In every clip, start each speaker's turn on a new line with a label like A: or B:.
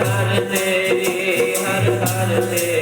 A: हर हर तेरी हर हर तेरी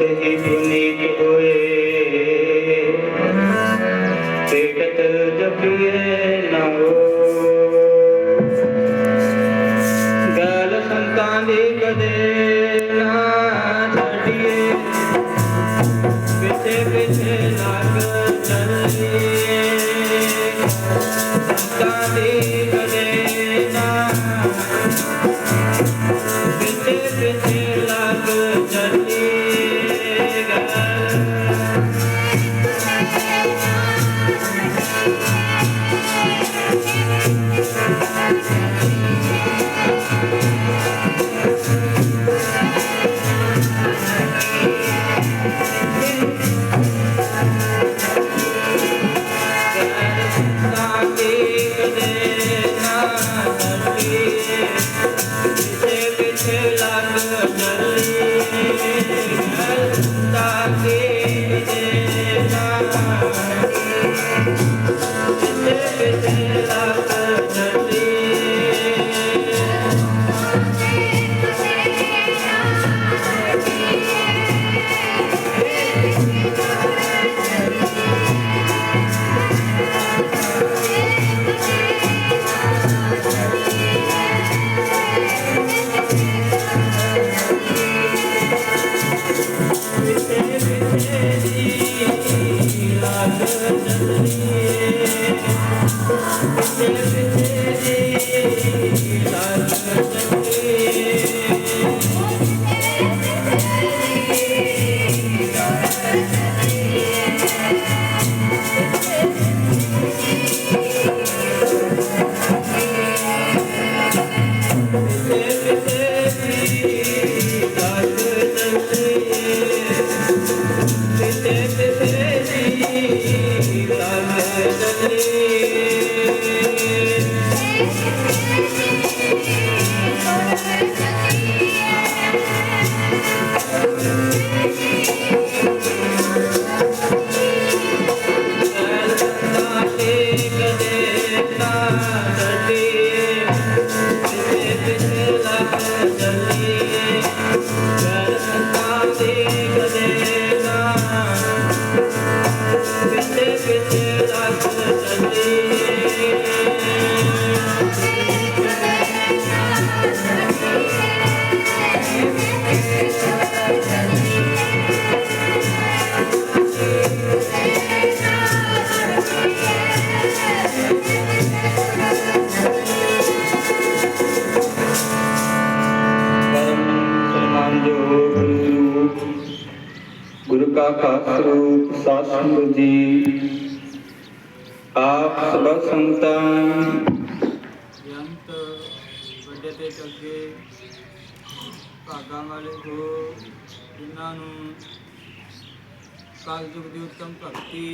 A: ਹੀ ਪੁਨੀਤ ਹੋਏ। ਤੇਕਤ ਜਪੀਏ ਨਾਉ ਗਲ ਸੰਤਾਂ ਦੀ ਕਦੇ ਨਾ ਛੱਡੀਏ। ਪਿਛੇ ਪਿਛੇ ਲੱਗ ਚੱਲੀਏ।
B: ਕਾ ਰੂਪ ਸਾਧ ਜੀ। ਆਪ ਸਭ ਸੰਤਾਂ
A: ਬੇਅੰਤ ਵੱਡੇ ਤੇ ਚੱਗੇ ਭਾਗਾਂ ਵਾਲੇ ਹੋ, ਜਿਨ੍ਹਾਂ ਨੂੰ ਕਲਯੁਗ ਦੀ ਉੱਤਮ ਭਗਤੀ